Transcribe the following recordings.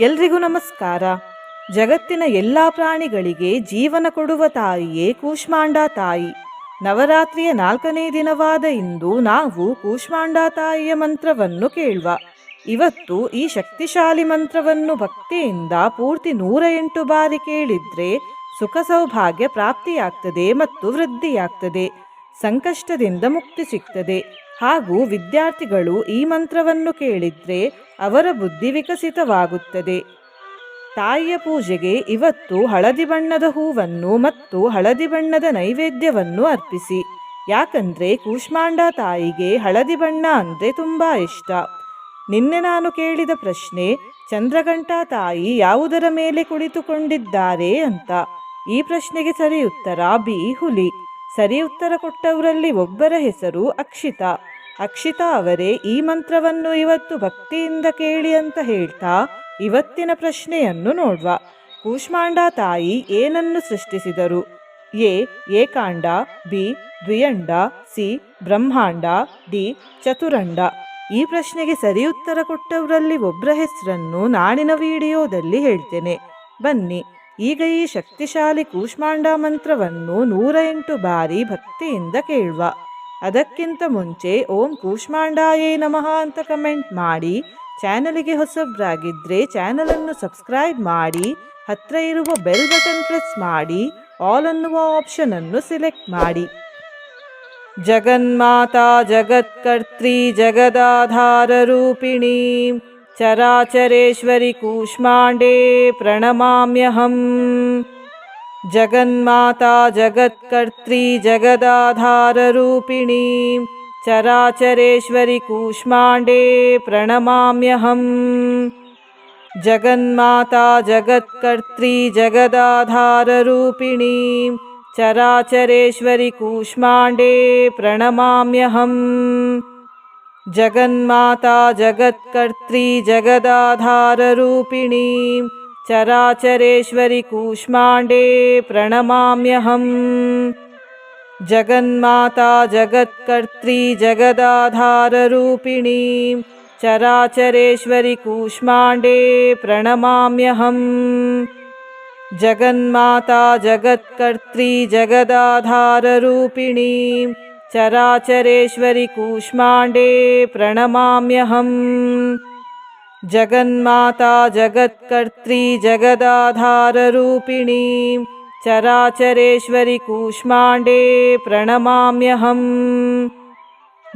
ಎಲ್ರಿಗೂ ನಮಸ್ಕಾರ. ಜಗತ್ತಿನ ಎಲ್ಲ ಪ್ರಾಣಿಗಳಿಗೆ ಜೀವನ ಕೊಡುವ ತಾಯಿಯೇ ಕೂಷ್ಮಾಂಡ ತಾಯಿ. ನವರಾತ್ರಿಯ ನಾಲ್ಕನೇ ದಿನವಾದ ಇಂದು ನಾವು ಕೂಷ್ಮಾಂಡ ತಾಯಿಯ ಮಂತ್ರವನ್ನು ಕೇಳುವ. ಇವತ್ತು ಈ ಶಕ್ತಿಶಾಲಿ ಮಂತ್ರವನ್ನು ಭಕ್ತಿಯಿಂದ ಪೂರ್ತಿ ನೂರ ಎಂಟು ಬಾರಿ ಕೇಳಿದ್ರೆ ಸುಖ ಸೌಭಾಗ್ಯ ಪ್ರಾಪ್ತಿಯಾಗ್ತದೆ ಮತ್ತು ವೃದ್ಧಿಯಾಗ್ತದೆ. ಸಂಕಷ್ಟದಿಂದ ಮುಕ್ತಿ ಸಿಗ್ತದೆ. ಹಾಗೂ ವಿದ್ಯಾರ್ಥಿಗಳು ಈ ಮಂತ್ರವನ್ನು ಕೇಳಿದ್ರೆ ಅವರ ಬುದ್ಧಿ ವಿಕಸಿತವಾಗುತ್ತದೆ. ತಾಯಿಯ ಪೂಜೆಗೆ ಇವತ್ತು ಹಳದಿ ಬಣ್ಣದ ಹೂವನ್ನು ಮತ್ತು ಹಳದಿ ಬಣ್ಣದ ನೈವೇದ್ಯವನ್ನು ಅರ್ಪಿಸಿ. ಯಾಕಂದ್ರೆ ಕೂಷ್ಮಾಂಡ ತಾಯಿಗೆ ಹಳದಿ ಬಣ್ಣ ಅಂದ್ರೆ ತುಂಬಾ ಇಷ್ಟ. ನಿನ್ನೆ ನಾನು ಕೇಳಿದ ಪ್ರಶ್ನೆ, ಚಂದ್ರಘಂಟ ತಾಯಿ ಯಾವುದರ ಮೇಲೆ ಕುಳಿತುಕೊಂಡಿದ್ದಾರೆ ಅಂತ? ಈ ಪ್ರಶ್ನೆಗೆ ಸರಿ ಉತ್ತರ ಬಿ ಹುಲಿ? ಸರಿ ಉತ್ತರ ಕೊಟ್ಟವರಲ್ಲಿ ಒಬ್ಬರ ಹೆಸರು ಅಕ್ಷಿತಾ. ಅಕ್ಷಿತಾ ಅವರೇ ಈ ಮಂತ್ರವನ್ನು ಇವತ್ತು ಭಕ್ತಿಯಿಂದ ಕೇಳಿ ಅಂತ ಹೇಳ್ತಾ ಇವತ್ತಿನ ಪ್ರಶ್ನೆಯನ್ನು ನೋಡುವ. ಕೂಷ್ಮಾಂಡ ತಾಯಿ ಏನನ್ನು ಸೃಷ್ಟಿಸಿದರು? ಎ. ಏಕಾಂಡ, ಬಿ. ದ್ವಿಯಂಡ, ಸಿ. ಬ್ರಹ್ಮಾಂಡ, ಡಿ. ಚತುರಂಡ. ಈ ಪ್ರಶ್ನೆಗೆ ಸರಿ ಉತ್ತರ ಕೊಟ್ಟವರಲ್ಲಿ ಒಬ್ಬರ ಹೆಸರನ್ನು ನಾಳಿನ ವಿಡಿಯೋದಲ್ಲಿ ಹೇಳ್ತೇನೆ. ಬನ್ನಿ. ಈಗ ಈ ಶಕ್ತಿಶಾಲಿ ಕೂಷ್ಮಾಂಡ ಮಂತ್ರವನ್ನು ನೂರ ಎಂಟು ಬಾರಿ ಭಕ್ತಿಯಿಂದ ಕೇಳುವ. ಅದಕ್ಕಿಂತ ಮುಂಚೆ ಓಂ ಕೂಷ್ಮಾಂಡಾಯೇ ನಮಃ ಅಂತ ಕಮೆಂಟ್ ಮಾಡಿ, ಚಾನಲಿಗೆ ಹೊಸಬ್ರಾಗಿದ್ದರೆ ಚಾನಲನ್ನು ಸಬ್ಸ್ಕ್ರೈಬ್ ಮಾಡಿ, ಹತ್ರ ಇರುವ ಬೆಲ್ ಬಟನ್ ಪ್ರೆಸ್ ಮಾಡಿ, ಆಲ್ ಅನ್ನುವ ಆಪ್ಷನ್ ಅನ್ನು ಸಿಲೆಕ್ಟ್ ಮಾಡಿ. ಜಗನ್ಮಾತಾ ಜಗತ್ಕರ್ತ್ರಿ ಜಗದಾಧಾರರೂಪಿಣೀ. चराचरेश्वरि कूष्माण्डे प्रणमाम्यहम्। जगन्माता जगत्कर्त्री जगदाधाररूपिणी चराचरेश्वरि कूष्माण्डे प्रणमाम्यहम्। जगन्माता जगत्कर्त्री जगदाधाररूपिणी चराचरेश्वरि कूष्माण्डे प्रणमाम्यहम्। जगन्माता जगत्कर्त्री जगदाधाररूपिणी चराचरेश्वरि कूष्माण्डे प्रणमाम्यहम्। जगन्माता जगत्कर्त्री जगदाधाररूपिणी चराचरेश्वरि कूष्माण्डे प्रणमाम्यहम्। जगन्माता जगत्कर्त्री जगदाधाररूपिणी चराचरेश्वरि कूष्माण्डे प्रणमाम्यहम्। जगन्माता जगत्कर्त्री जगदाधाररूपिणी चराचरेश्वरि कूष्माण्डे प्रणमाम्यहम्।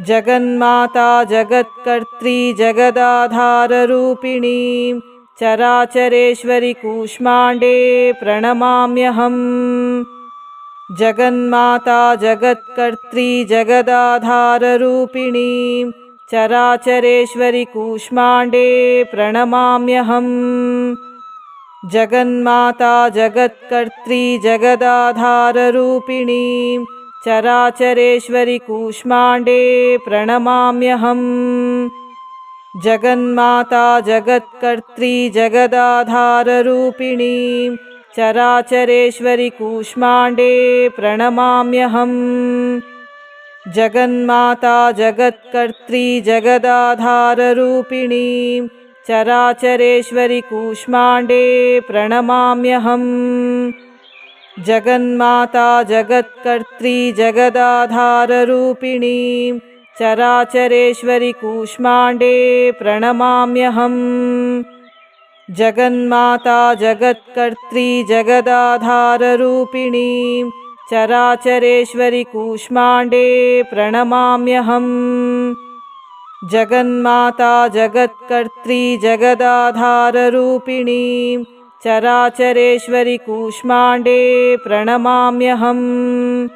जगन्माता जगत्कर्त्री जगदाधाररूपिणी चराचरेश्वरि कूष्माण्डे प्रणमाम्यहम् जगन्माता जगत्कर्त्री जगदाधाररूपिणी चराचरेश्वरि कूष्माण्डे प्रणमाम्यहम्। जगन्माता जगत्कर्त्री जगदाधाररूपिणी चराचरेश्वरि कूष्माण्डे प्रणमाम्यहम्। जगन्माता जगत्कर्त्री जगदाधाररूपिणी चराचरेश्वरि कूष्माण्डे प्रणमाम्यहम्। जगन्माता जगत्कर्त्री जगदाधाररूपिणी चराचरेश्वरि कूष्माण्डे प्रणमाम्यहम्। जगन्माता जगत्कर्त्री जगदाधाररूपिणी चराचरेश्वरि कूष्माण्डे प्रणमाम्यहम् जगन्माता जगत्कर्त्री जगदाधाररूपिणी चराचरेश्वरि कूष्माण्डे प्रणमाम्यहम्। जगन्माता जगत्कर्त्री जगदाधाररूपिणी चराचरेश्वरि कूष्माण्डे प्रणमाम्यहम्।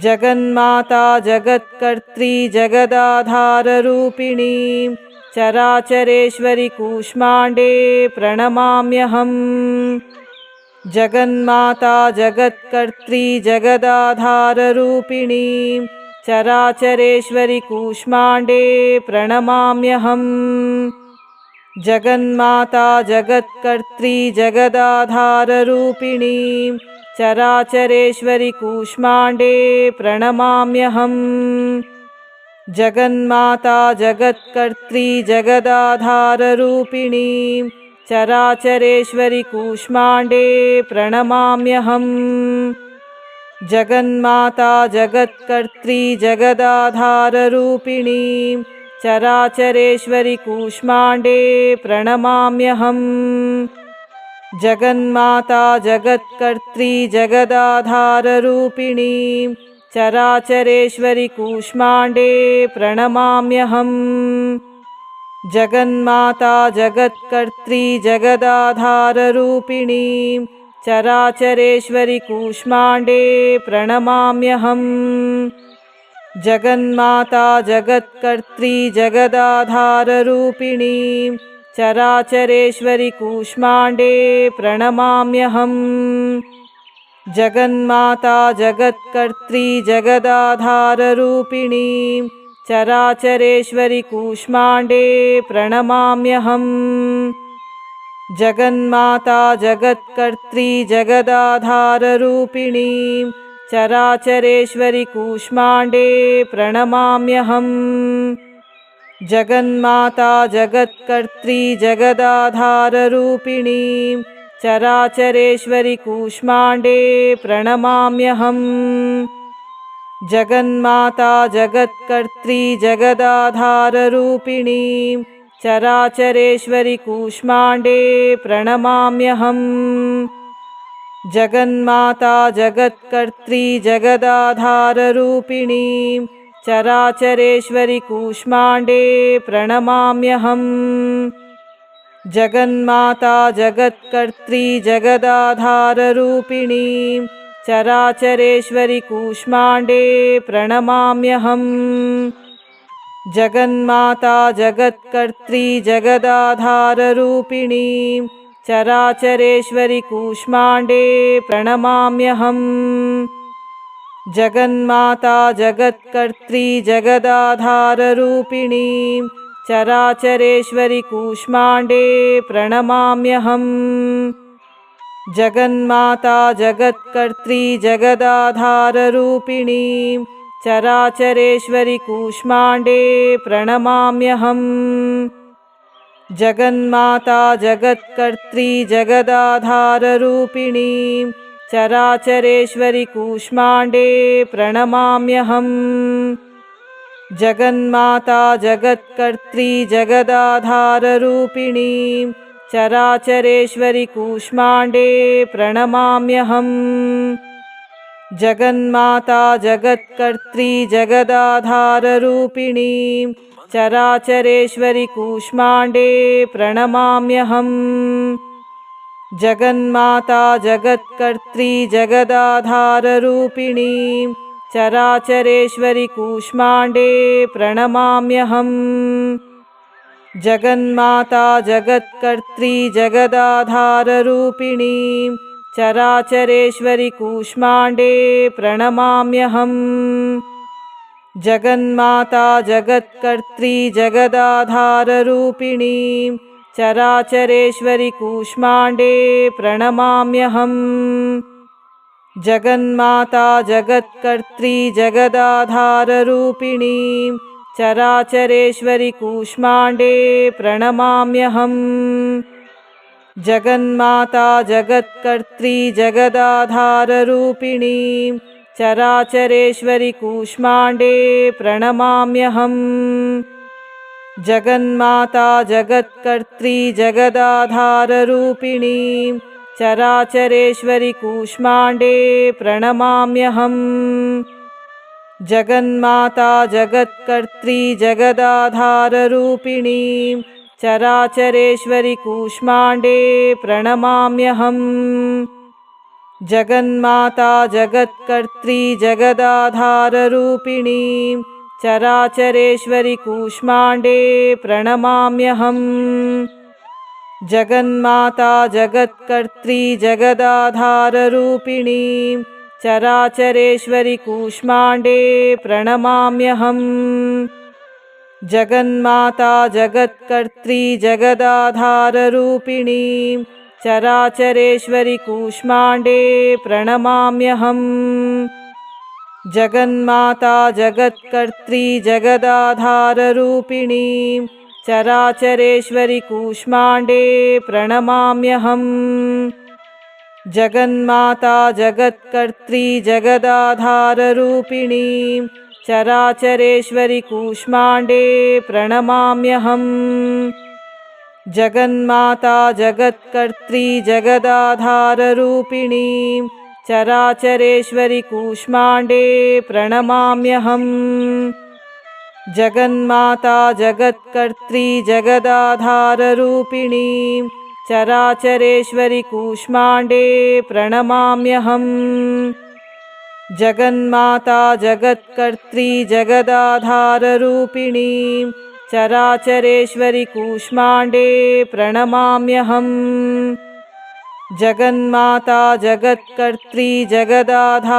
जगन्माता जगत्कर्त्री जगदाधाररूपिणी चराचरेश्वरि कूष्माण्डे प्रणमाम्यहम्। जगन्माता जगत्कर्त्री जगदाधाररूपिणी चराचरेश्वरि कूष्माण्डे प्रणमाम्यहम्। जगन्माता जगत्कर्त्री जगदाधाररूपिणी चराचरेश्वरि कूष्माण्डे प्रणमाम्यहम् जगन्माता जगत्कर्त्री जगदाधाररूपिणी चराचरेश्वरि कूष्माण्डे प्रणमाम्यहम्। जगन्माता जगत्कर्त्री जगदाधाररूपिणी चराचरेश्वरि कूष्माण्डे प्रणमाम्यहम्। जगन्माता जगत्कर्त्री जगदाधाररूपिणी चराचरेश्वरि कूष्माण्डे प्रणमाम्यहम्। जगन्माता जगत्कर्त्री जगदाधाररूपिणी चराचरेश्वरि कूष्माण्डे प्रणमाम्यहम्। जगन्माता जगत्कर्त्री जगदाधाररूपिणी चराचरेश्वरि कूष्माण्डे प्रणमाम्यहम् जगन्माता जगत्कर्त्री जगदाधाररूपिणी चराचरेश्वरि कूष्माण्डे प्रणमाम्यहम्। जगन्माता जगत्कर्त्री जगदाधाररूपिणी चराचरेश्वरि कूष्माण्डे प्रणमाम्यहम्। जगन्माता जगत्कर्त्री जगदाधाररूपिणी चराचरेश्वरि कूष्माण्डे प्रणमाम्यहम्। जगन्माता जगत्कर्त्री जगदाधाररूपिणी चराचरेश्वरि कूष्माण्डे प्रणमाम्यहम्। जगन्माता जगत्कर्त्री जगदाधाररूपिणी चराचरेश्वरि कूष्माण्डे प्रणमाम्यहम् जगन्माता जगत्कर्त्री जगदाधाररूपिणी चराचरेश्वरि कूष्माण्डे प्रणमाम्यहम्। जगन्माता जगत्कर्त्री जगदाधाररूपिणी चराचरेश्वरि कूष्माण्डे प्रणमाम्यहम्। जगन्माता जगत्कर्त्री जगदाधाररूपिणी चराचरेश्वरि कूष्माण्डे प्रणमाम्यहम्। जगन्माता जगत्कर्त्री जगदाधाररूपिणी चराचरेश्वरि कूष्माण्डे प्रणमाम्यहम्। जगन्माता जगत्कर्त्री जगदाधाररूपिणी चराचरेश्वरि कूष्माण्डे प्रणमाम्यहम् जगन्माता जगत्कर्त्री जगदाधाररूपिणी चराचरेश्वरि कूष्माण्डे प्रणमाम्यहम्। जगन्माता जगत्कर्त्री जगदाधाररूपिणी चराचरेश्वरि कूष्माण्डे प्रणमाम्यहम्। जगन्माता जगत्कर्त्री जगदाधाररूपिणी चराचरेश्वरि कूष्माण्डे प्रणमाम्यहम्। जगन्माता जगत्कर्त्री जगदाधाररूपिणी चराचरेश्वरि कूष्माण्डे प्रणमाम्यहम्। जगन्माता जगत्कर्त्री जगदाधाररूपिणी चराचरेश्वरि कूष्माण्डे प्रणमाम्यहम् जगन्माता जगत्कर्त्री जगदाधाररूपिणी चराचरेश्वरि कूष्माण्डे प्रणमाम्यहम्। जगन्माता जगत्कर्त्री जगदाधाररूपिणी चराचरेश्वरि कूष्माण्डे प्रणमाम्यहम्। जगन्माता जगत्कर्त्री जगदाधाररूपिणी चराचरेश्वरि कूष्माण्डे प्रणमाम्यहम्। जगन्माता जगत्कर्त्री जगदाधाररूपिणी चराचरेश्वरि कूष्माण्डे प्रणमाम्यहम्। जगन्माता जगत्कर्त्री जगदाधाररूपिणी चराचरेश्वरि कूष्माण्डे प्रणमाम्यहम् जगन्माता जगत्कर्त्री जगदाधाररूपिणी चराचरेश्वरि कूष्माण्डे प्रणमाम्यहम्। जगन्माता जगत्कर्त्री जगदाधाररूपिणी चराचरेश्वरि कूष्माण्डे प्रणमाम्यहम्। जगन्माता जगत्कर्त्री जगदाधाररूपिणी चराचरेश्वरि कूष्माण्डे प्रणमाम्यहम्। जगन्माता जगत्कर्त्री जगदाधाररूपिणी चराचरेश्वरि कूष्माण्डे प्रणमाम्यहम्। जगन्माता जगत्कर्त्री जगदाधाररूपिणी चराचरेश्वरि कूष्माण्डे प्रणमाम्यहम् जगन्माता जगत्कर्त्री जगदाधाररूपिणी चराचरेश्वरि कूष्माण्डे प्रणमाम्यहम्। जगन्माता जगत्कर्त्री जगदाधाररूपिणी चराचरेश्वरि कूष्माण्डे प्रणमाम्यहम्। जगन्माता जगत्कर्त्री जगदाधाररूपिणी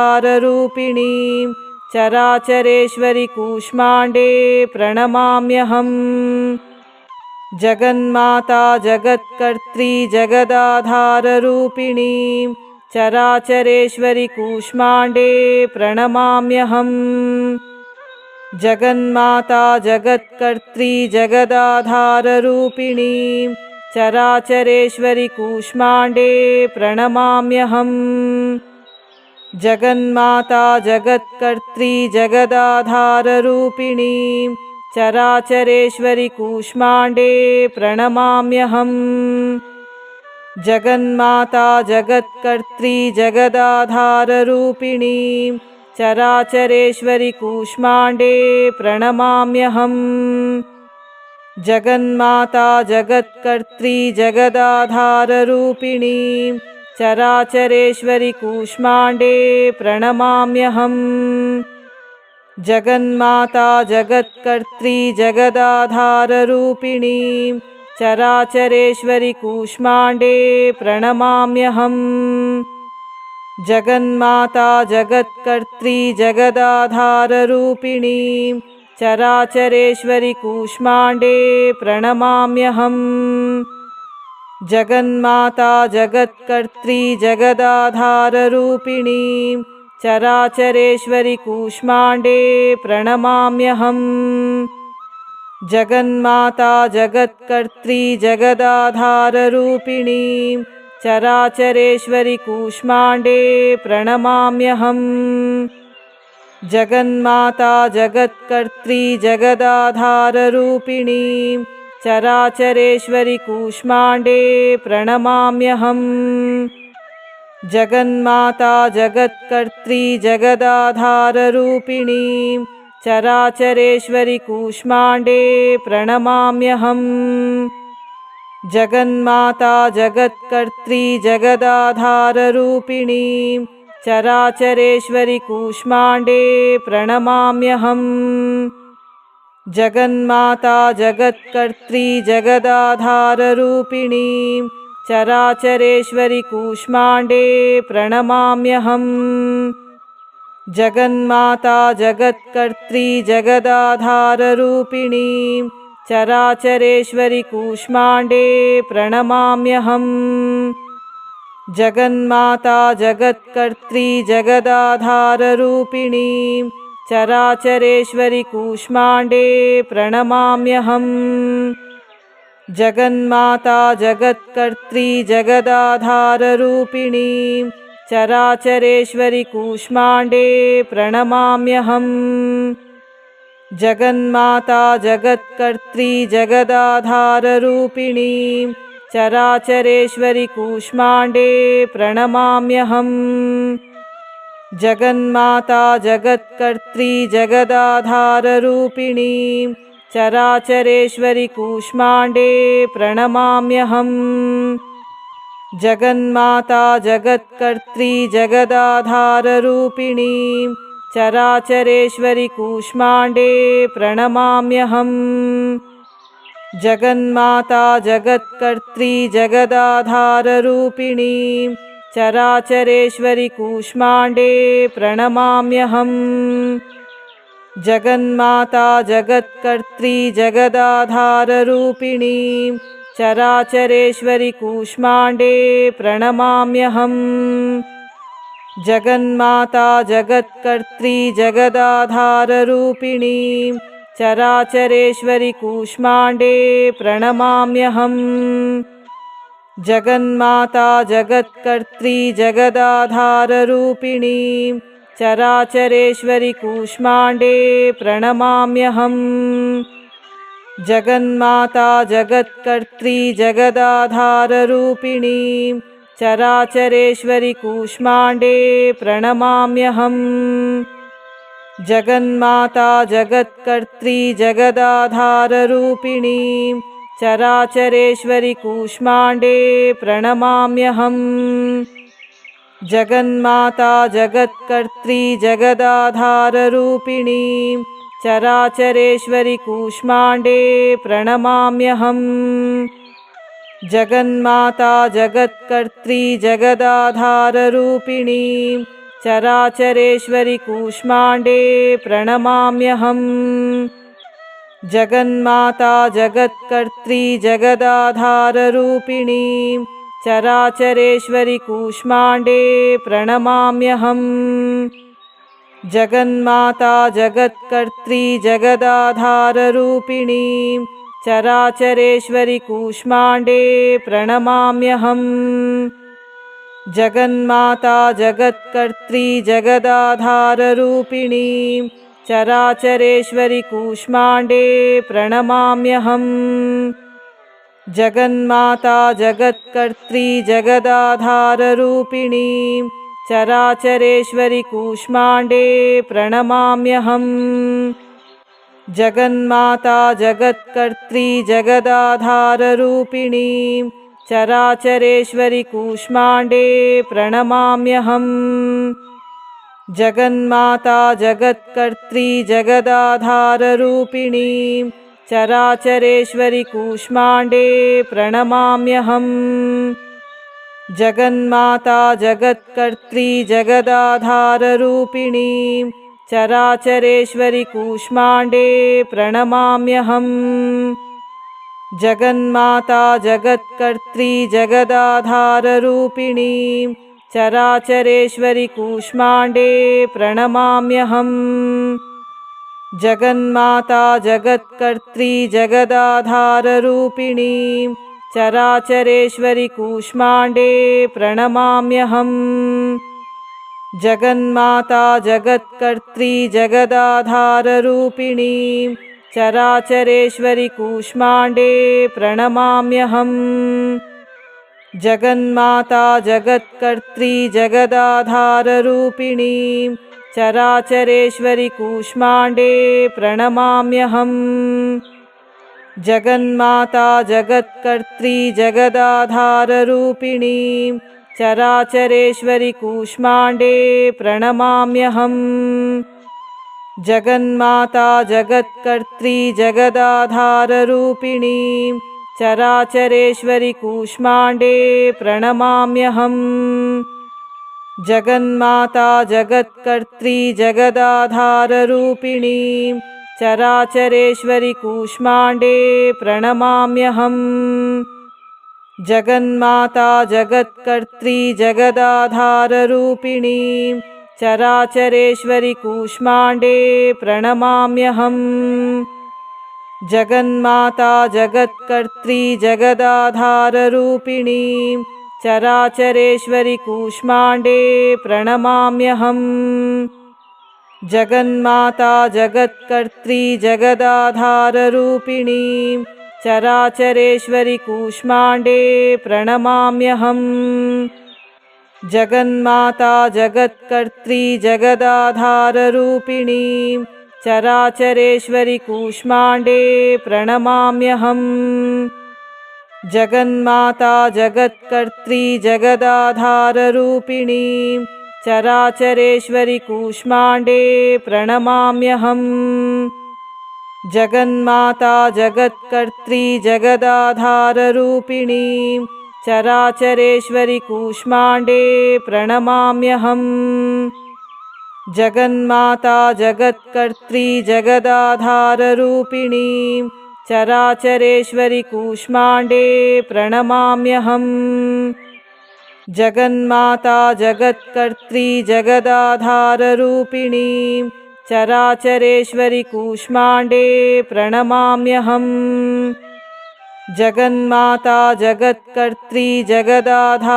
चराचरेश्वरि कूष्माण्डे प्रणमाम्यहम्। जगन्माता जगत्कर्त्री जगदाधाररूपिणी चराचरेश्वरि कूष्माण्डे प्रणमाम्यहम्। जगन्माता जगत्कर्त्री जगदाधाररूपिणी चराचरेश्वरि कूष्माण्डे प्रणमाम्यहम् जगन्माता जगत्कर्त्री जगदाधाररूपिणी चराचरेश्वरि कूष्माण्डे प्रणमाम्यहम्। जगन्माता जगत्कर्त्री जगदाधाररूपिणी चराचरेश्वरि कूष्माण्डे प्रणमाम्यहम्। जगन्माता जगत्कर्त्री जगदाधाररूपिणी चराचरेश्वरि कूष्माण्डे प्रणमाम्यहम्। जगन्माता जगत्कर्त्री जगदाधाररूपिणी चराचरेश्वरि कूष्माण्डे प्रणमाम्यहम्। जगन्माता जगत्कर्त्री जगदाधाररूपिणी चराचरेश्वरि कूष्माण्डे प्रणमाम्यहम् जगन्माता जगत्कर्त्री जगदाधाररूपिणी चराचरेश्वरि कूष्माण्डे प्रणमाम्यहम्। जगन्माता जगत्कर्त्री जगदाधाररूपिणी चराचरेश्वरि कूष्माण्डे प्रणमाम्यहम्। जगन्माता जगत्कर्त्री जगदाधाररूपिणी चराचरेश्वरि कूष्माण्डे प्रणमाम्यहम्। जगन्माता जगत्कर्त्री जगदाधाररूपिणी चराचरेश्वरि कूष्माण्डे प्रणमाम्यहम्। जगन्माता जगत्कर्त्री जगदाधाररूपिणी चराचरेश्वरि कूष्माण्डे प्रणमाम्यहम् जगन्माता जगत्कर्त्री जगदाधाररूपिणी चराचरेश्वरि कूष्माण्डे प्रणमाम्यहम्। जगन्माता जगत्कर्त्री जगदाधाररूपिणी चराचरेश्वरि कूष्माण्डे प्रणमाम्यहम्। जगन्माता जगत्कर्त्री जगदाधाररूपिणी चराचरेश्वरि कूष्माण्डे प्रणमाम्यहम्। जगन्माता जगत्कर्त्री जगदाधाररूपिणी चराचरेश्वरि कूष्माण्डे प्रणमाम्यहम्। जगन्माता जगत्कर्त्री जगदाधाररूपिणी चराचरेश्वरि कूष्माण्डे प्रणमाम्यहम् जगन्माता, जगत्कर्त्री, जगदाधाररूपिणी, चराचरेश्वरि कूष्माण्डे प्रणमाम्यहम्। जगन्माता, जगत्कर्त्री, जगदाधाररूपिणी, चराचरेश्वरि कूष्माण्डे प्रणमाम्यहम्। जगन्माता, जगत्कर्त्री, जगदाधाररूपिणी चराचरेश्वरि कूष्माण्डे प्रणमाम्यहम्। जगन्माता जगत्कर्त्री जगदाधाररूपिणी चराचरेश्वरि कूष्माण्डे प्रणमाम्यहम्। जगन्माता जगत्कर्त्री जगदाधाररूपिणी चराचरेश्वरि कूष्माण्डे प्रणमाम्यहम् जगन्माता जगत्कर्त्री जगदाधाररूपिणी चराचरेश्वरि कूष्माण्डे प्रणमाम्यहम्। जगन्माता जगत्कर्त्री जगदाधाररूपिणी चराचरेश्वरि कूष्माण्डे प्रणमाम्यहम्। जगन्माता जगत्कर्त्री जगदाधाररूपिणी चराचरेश्वरि कूष्माण्डे प्रणमाम्यहम्। जगन्माता जगत्कर्त्री जगदाधाररूपिणी चराचरेश्वरि कूष्माण्डे प्रणमाम्यहम्। जगन्माता जगत्कर्त्री जगदाधाररूपिणी चराचरेश्वरि कूष्माण्डे प्रणमाम्यहम् जगन्माता जगत्कर्त्री जगदाधाररूपिणी चराचरेश्वरि कूष्माण्डे प्रणमाम्यहम्। जगन्माता जगत्कर्त्री जगदाधाररूपिणी चराचरेश्वरि कूष्माण्डे प्रणमाम्यहम्। जगन्माता जगत्कर्त्री जगदाधाररूपिणी चराचरेश्वरि कूष्माण्डे प्रणमाम्यहम्। जगन्माता जगत्कर्त्री जगदाधाररूपिणी चराचरेश्वरि कूष्माण्डे प्रणमाम्यहम्। जगन्माता जगत्कर्त्री जगदाधाररूपिणी चराचरेश्वरि कूष्माण्डे प्रणमाम्यहम् जगन्माता जगत्कर्त्री जगदाधाररूपिणी चराचरेश्वरि कूष्माण्डे प्रणमाम्यहम्। जगन्माता जगत्कर्त्री जगदाधाररूपिणी चराचरेश्वरि कूष्माण्डे प्रणमाम्यहम्। जगन्माता जगत्कर्त्री जगदाधाररूपिणी चराचरेश्वरि कूष्माण्डे प्रणमाम्यहम्। जगन्माता जगत्कर्त्री जगदाधाररूपिणी चराचरेश्वरि कूष्माण्डे प्रणमाम्यहम्। जगन्माता जगत्कर्त्री जगदाधाररूपिणी चराचरेश्वरि कूष्माण्डे प्रणमाम्यहम् जगन्माता जगत्कर्त्री जगदाधाररूपिणी चराचरेश्वरि कूष्माण्डे प्रणमाम्यहम्। जगन्माता जगत्कर्त्री जगदाधाररूपिणी चराचरेश्वरि कूष्माण्डे प्रणमाम्यहम्। जगन्माता जगत्कर्त्री जगदाधाररूपिणी चराचरेश्वरि कूष्माण्डे प्रणमाम्यहम्। जगन्माता जगत्कर्त्री जगदाधाररूपिणी चराचरेश्वरि कूष्माण्डे प्रणमाम्यहम्। जगन्माता जगत्कर्त्री जगदाधाररूपिणी चराचरेश्वरि कूष्माण्डे प्रणमाम्यहम् जगन्माता जगत्कर्त्री जगदाधाररूपिणी चराचरेश्वरि कूष्माण्डे प्रणमाम्यहम्। जगन्माता जगत्कर्त्री जगदाधाररूपिणी चराचरेश्वरि कूष्माण्डे प्रणमाम्यहम्। जगन्माता जगत्कर्त्री जगदाधाररूपिणी चराचरेश्वरि कूष्माण्डे प्रणमाम्यहम्। जगन्माता जगत्कर्त्री जगदाधाररूपिणी चराचरेश्वरि कूष्माण्डे प्रणमाम्यहम्। जगन्माता जगत्कर्त्री जगदाधाररूपिणी चराचरेश्वरि कूष्माण्डे प्रणमाम्यहम् जगन्माता जगत्कर्त्री जगदाधाररूपिणी चराचरेश्वरि कूष्माण्डे प्रणमाम्यहम्। जगन्माता जगत्कर्त्री जगदाधाररूपिणी चराचरेश्वरि कूष्माण्डे प्रणमाम्यहम्। जगन्माता जगत्कर्त्री जगदाधाररूपिणी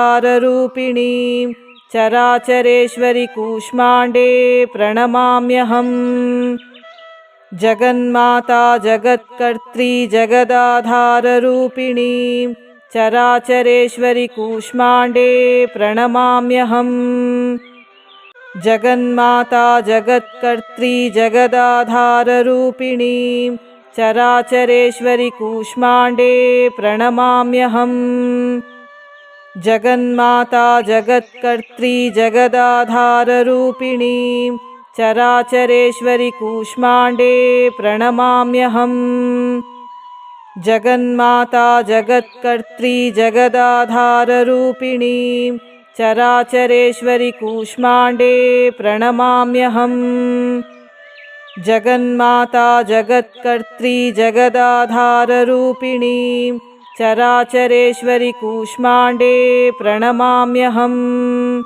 चराचरेश्वरि कूष्माण्डे प्रणमाम्यहम्। जगन्माता जगत्कर्त्री जगदाधाररूपिणी चराचरेश्वरि कूष्माण्डे प्रणमाम्यहम्। जगन्माता जगत्कर्त्री जगदाधाररूपिणी चराचरेश्वरि कूष्माण्डे प्रणमाम्यहम् जगन्माता जगत्कर्त्री जगदाधाररूपिणी चराचरेश्वरि कूष्माण्डे प्रणमाम्यहम्। जगन्माता जगत्कर्त्री जगदाधाररूपिणी चराचरेश्वरि कूष्माण्डे प्रणमाम्यहम्। जगन्माता जगत्कर्त्री जगदाधाररूपिणी चराचरेश्वरि कूष्माण्डे प्रणमाम्यहम्।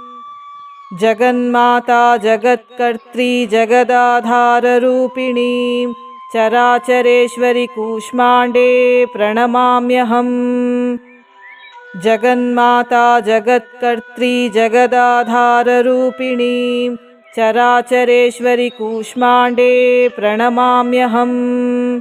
जगन्माता जगत्कर्त्री जगदाधाररूपिणी चराचरेश्वरि कूष्माण्डे प्रणमाम्यहम्। जगन्माता जगत्कर्त्री जगदाधाररूपिणी चराचरेश्वरि कूष्माण्डे प्रणमाम्यहम्